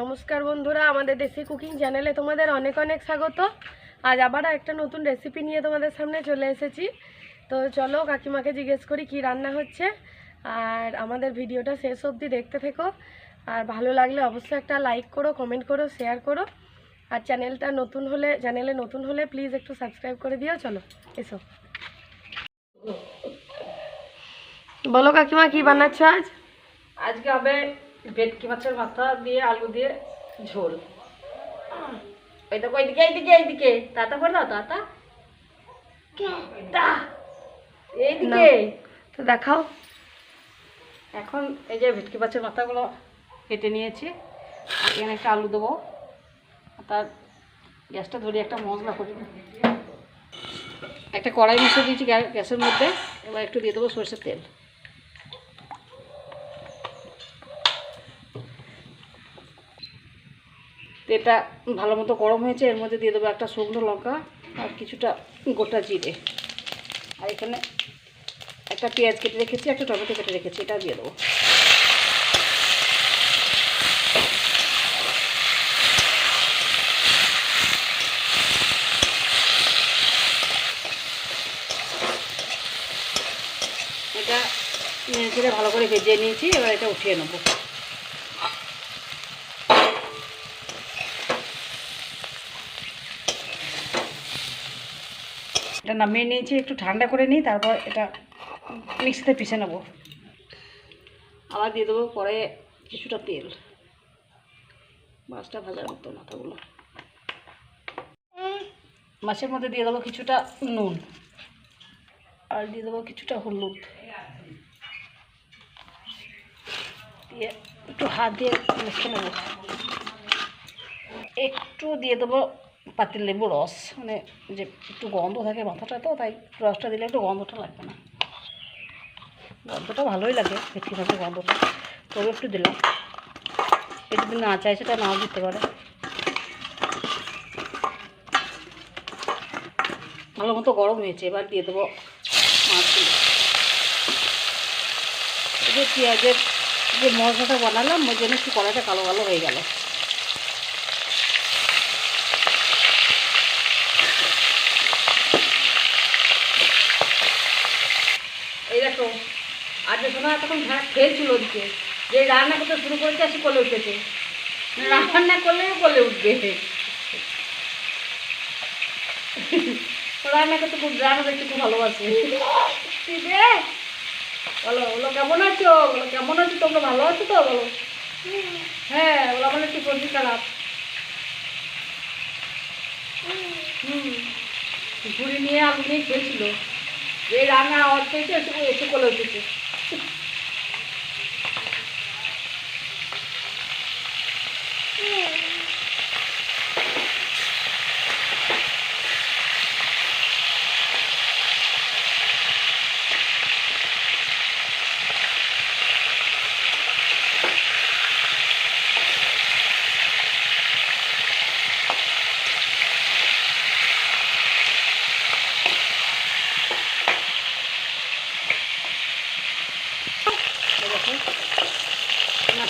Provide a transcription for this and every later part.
নমস্কার বন্ধুরা, আমাদের দেশি কুকিং চ্যানেলে তোমাদের অনেক অনেক স্বাগত। আজ আবার একটা নতুন রেসিপি নিয়ে তোমাদের সামনে চলে এসেছি। তো চলো কাকিমাকে জিজ্ঞেস করি কি রান্না হচ্ছে। আর আমাদের ভিডিওটা শেষ অবধি দেখতে থেকো। আর ভালো লাগলে অবশ্যই একটা লাইক করো কমেন্ট করো শেয়ার করো। আর চ্যানেলটা নতুন হলে চ্যানেলে নতুন হলে প্লিজ একটু সাবস্ক্রাইব করে দিও। চলো, এসো। বলো কাকিমা, কি বানাচ্ছ আজ? আজকে হবে ভেটকি মাছের মাথা দিয়ে আলু দিয়ে ঝোল। ওই দেখো এইদিকে এইদিকে। এইদিকে তাতা করে দাও তাতা। এইদিকে। তো দেখাও। এখন এই যে ভেটকি মাছের মাথাগুলো কেটে নিয়েছি। এখানে একটা আলু দেবো। আর তার গ্যাসটা ধরে একটা মশলা করি একটা কড়াই মিশে দিয়েছি গ্যা- গ্যাসের মধ্যে। এবার একটু দিয়ে দেবো সরষের তেল। তেলটা ভালো মতো গরম হয়েছে, এর মধ্যে দিয়ে দেবো একটা শুকনো লঙ্কা আর কিছুটা গোটা জিরে। আর এখানে একটা পেঁয়াজ কেটে রেখেছি, একটা টমেটো কেটে রেখেছি, এটা দিয়ে দেবো। এটা ভালো করে ভেজে নিয়েছি, এবার এটা উঠিয়ে নেব। এটা নামিয়ে নিয়েছি, একটু ঠান্ডা করে নিই, তারপর এটা মিক্সিতে পিষে নেব। আবার দিয়ে দেবো পরে কিছুটা তেল। মাছটা ভাজার মতো মাথাগুলো। মাছের মধ্যে দিয়ে দেবো কিছুটা নুন। আর দিয়ে দেবো কিছুটা হলুদ। দিয়ে একটু হাত দিয়ে মেখে নেব। একটু দিয়ে দেবো পাতিল লেবু রস মানে যে একটু গন্ধ থাকে মাথাটা তো, তাই রসটা দিলে একটু গন্ধটা লাগবে না। গন্ধটা ভালোই লাগে ভেটকি মাছের গন্ধটা। তবে একটু দিলাম। এ যদি না চাই সেটা নাও দিতে পারে। ভালো মতো গরম হয়েছে, এবার দিয়ে দেবো মাছগুলো। পেঁয়াজের যে মশলাটা বানালাম, ওই জন্য একটু কড়াইটা কালো কালো হয়ে গেল এই দেখো শোনা তখন ভাড়া খেলছিল ওদিকে। যে রান্না করতে শুরু করেছে সে কোলে উঠেছে। মানে রান্না করলে কোলে উঠবে। রান্না করতে খুব রান্না দেখতে খুব ভালোবাসে। বলো বলো, কেমন আছো? বলো, কেমন আছো? তোমরা ভালো আছো তো? বলো। হ্যাঁ বলো, আমার একটু সর্দি খারাপ। হুম। ঘুরি নিয়ে, আলু নিয়ে খেলছিল যে রান্না পেয়েছে এসে এসে কোলে উঠেছে।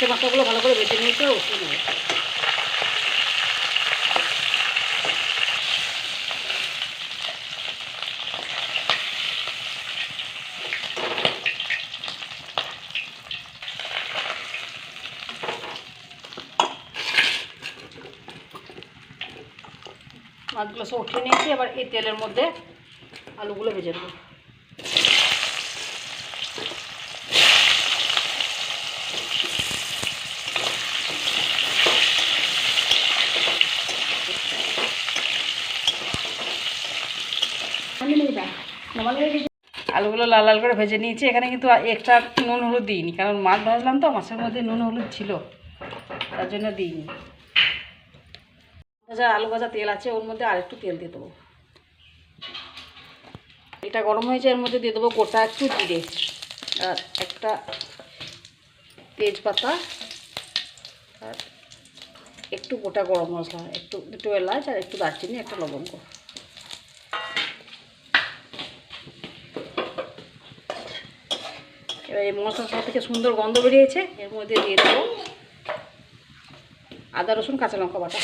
মাছের মাথাগুলো ভালো করে বেটে নিয়েছে নেবে। মাছগুলো সব উঠিয়ে নিয়েছি, এবার এই তেলের মধ্যে আলুগুলো ভেজে দেবো আলুগুলো লাল লাল করে ভেজে নিয়েছি। এখানে কিন্তু এক্সট্রা নুন হলুদ দিইনি, কারণ মাছ ভাজলাম তো, মাছের মধ্যে নুন হলুদ ছিল, তার জন্য দিইনি। ভাজা আলু ভাজা তেল আছে, ওর মধ্যে আরেকটু তেল দিয়ে দেবো। এটা গরম হয়েছে, এর মধ্যে দিয়ে দেবো গোটা একটু জিরে আর একটা তেজপাতা আর একটু গোটা গরম মশলা, একটু দুটো এলাচ আর একটু দারচিনি, একটা লবঙ্গ। এই মশলার থেকে সুন্দর গন্ধ বেরিয়েছে। এর মধ্যে দিয়ে দেবো আদা, রসুন, কাঁচা লঙ্কা বাটা।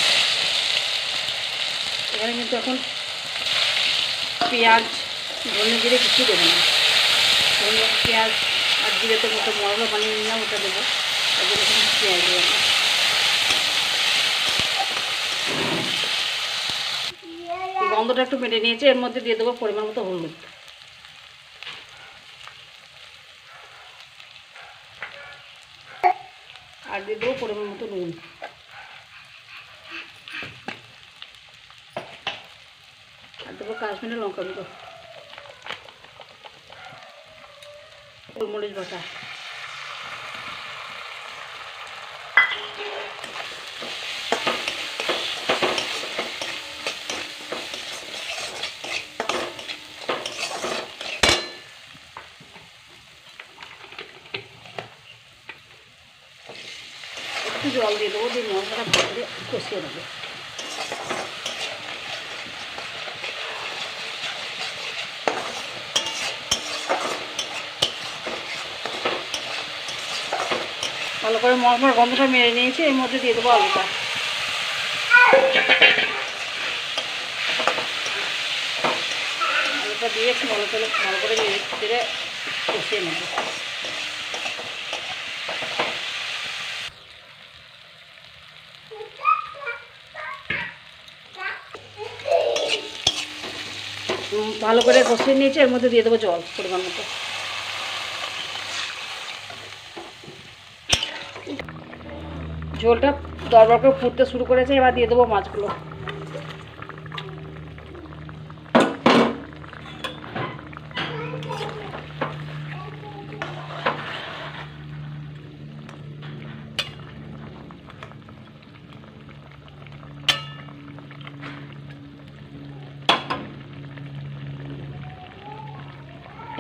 এখানে কিন্তু এখন পেঁয়াজ, ধনে জিরে কিছু দেবো না। ধনে, পেঁয়াজ আর জিরে তো মতো মশলা বানিয়ে নিলাম, ওটা দেবো। পেঁয়াজ দেবো গন্ধটা একটু মেটে নিয়েছে, এর মধ্যে দিয়ে দেবো পরিমাণ মতো হলুদ। আর দিয়ে দেবো পরিমাণ মতো নুন আর দেবো কাশ্মীরের লঙ্কা গুঁড়ো গোলমরিচ বাটা একটু জল দিয়ে দেবো, দিয়ে মশলাটা ভালো করে কষিয়ে নেব। ভালো করে মশলার গন্ধটা মেরে নিয়েছি, এর মধ্যে দিয়ে দেবো আলুটা। আলুটা দিয়ে একটু ভালো করে ভালো করে চেড়ে কষিয়ে নেব। ভালো করে কষিয়ে নিয়েছি, এর মধ্যে দিয়ে দেবো জল, পরিমাণ মতো। ঝোলটা দরবার করে ফুটতে শুরু করেছে, এবার দিয়ে দেবো মাছগুলো।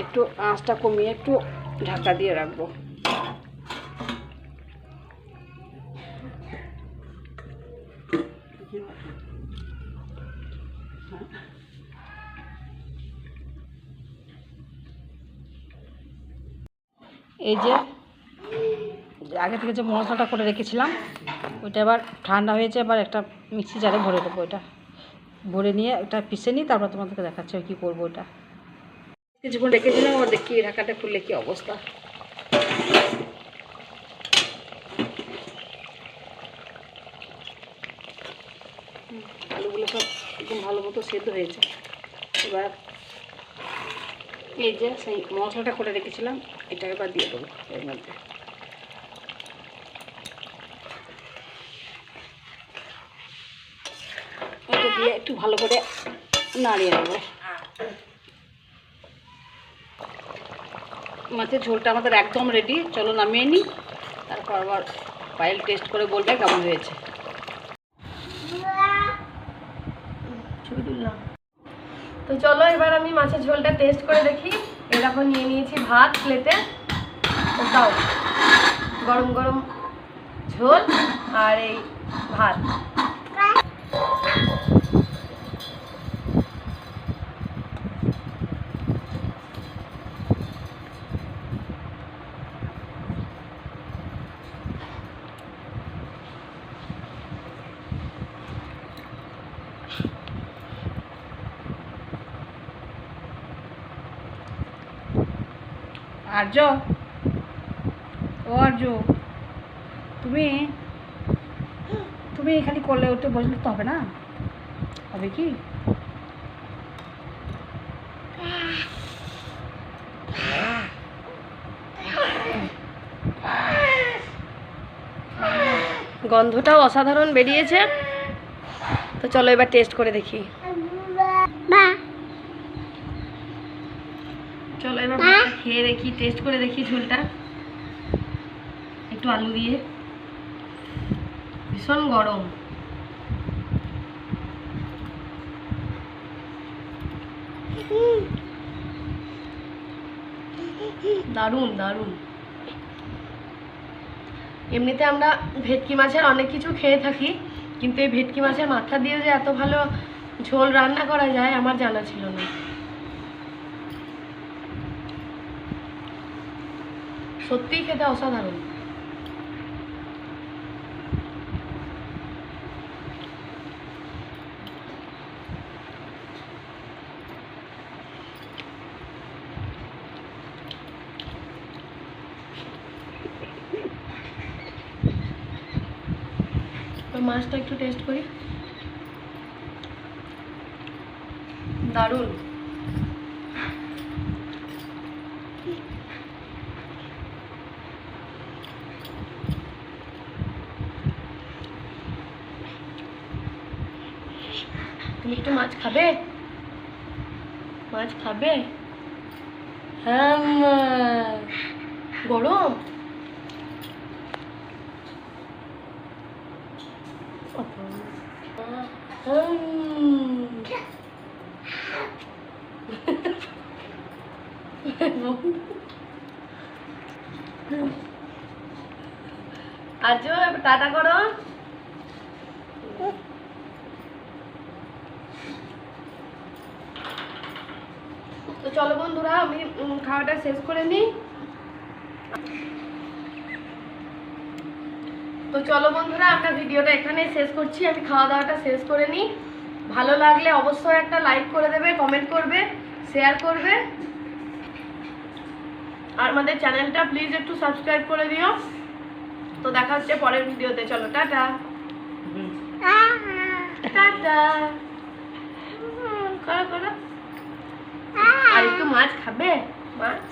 একটু আঁচটা কমিয়ে একটু ঢাকা দিয়ে রাখব। এই যে, আগে থেকে যে মশলাটা করে রেখেছিলাম, ওইটা এবার ঠান্ডা হয়েছে, এবার একটা মিক্সি জারে ভরে দেবো ওইটা ভরে নিয়ে এটা পিষে নিই, তারপর তোমাদেরকে দেখাচ্ছি কী করব ওটা কিছুক্ষণ রেখেছিলাম আবার দেখি ঢাকাটা খুললে কি অবস্থা। আলুগুলো সব একদম ভালো মতো সেদ্ধ হয়েছে। এবার এই যে সেই মশলাটা করে রেখেছিলাম, এটা এবার দিয়ে দেবো এর মধ্যে। দিয়ে একটু ভালো করে নাড়িয়ে নেব। মাছের ঝোলটা আমাদের একদম রেডি চলো নামিয়ে নিই। তারপর আবার পাইল টেস্ট করে বলবে কেমন হয়েছে। তো চলো এবার আমি মাছের ঝোলটা টেস্ট করে দেখি। এরকম নিয়ে নিয়েছি ভাত প্লেটে দাও। গরম গরম ঝোল আর এই ভাত। আর্য? ও আর্য তুমি তুমি খালি করলে উঠে বসলে তো হবে না? হবে কি? গন্ধটাও অসাধারণ বেরিয়েছে। তো চলো এবার টেস্ট করে দেখি। চলো এবার খেয়ে দেখি টেস্ট করে দেখি ঝোলটা। একটু আলু দিয়ে। ভীষণ গরম। দারুণ দারুণ। এমনিতে আমরা ভেটকি মাছের অনেক কিছু খেয়ে থাকি, কিন্তু এই ভেটকি মাছের মাথা দিয়ে যে এত ভালো ঝোল রান্না করা যায়, আমার জানা ছিল না। সত্যিই খেতে অসাধারণ। মাছটা একটু টেস্ট করি। দারুণ। খাবে? মাছ খাবে? হ্যাঁ গরম। আজও টাটা করো। তো চলো বন্ধুরা আমি খাওয়াটা শেষ করে নিই। তো চলো বন্ধুরা আমরা ভিডিওটা এখানেই শেষ করছি। আমি খাওয়া দাওয়াটা শেষ করে নিই। ভালো লাগলে অবশ্যই একটা লাইক করে দেবে কমেন্ট করবে শেয়ার করবে। আর আমাদের চ্যানেলটা প্লিজ একটু সাবস্ক্রাইব করে দিও। তো দেখা হচ্ছে পরের ভিডিওতে। চলো টাটা। টাটা। করো করো। আর একটু মাছ খাবে? মাছ?